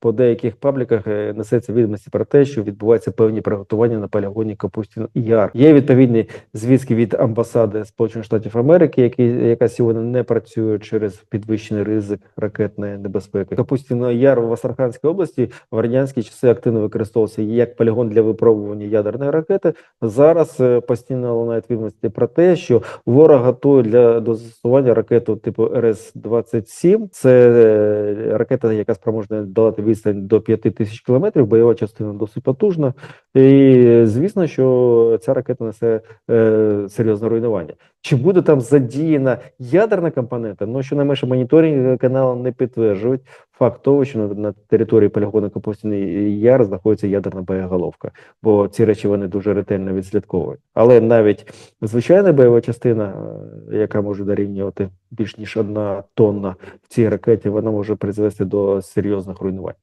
по деяких пабліках е, несеться відомості про те, що відбуваються певні приготування на полігоні Капустін Яр. Є відповідні звістки від амбасади Сполучених Штатів Америки, які яка сьогодні не працює через підвищений ризик ракетної небезпеки. Капустін Яр в Астраханській області в радянські часи активно використовувався як полігон для випробування ядерної ракети. Зараз е, постійно лунають відомості про те, що ворог готує для до застосування ракету типу РС-27. Це е, ракета, яка спроможна долати відстань до 5 тисяч кілометрів. Бойова частина досить потужна. І звісно, що ця ракета несе е, серйозне руйнування. Чи буде там задіяна ядерна компонента? Ну щонайменше моніторинг каналу не підтверджують факт того, що на, території полігону Капустіний Яр знаходиться ядерна боєголовка, бо ці речі вони дуже ретельно відслідковують. Але навіть звичайна бойова частина, е, яка може дорівнювати більш ніж одна тонна в цій ракеті, вона може призвести до серйозних руйнувань.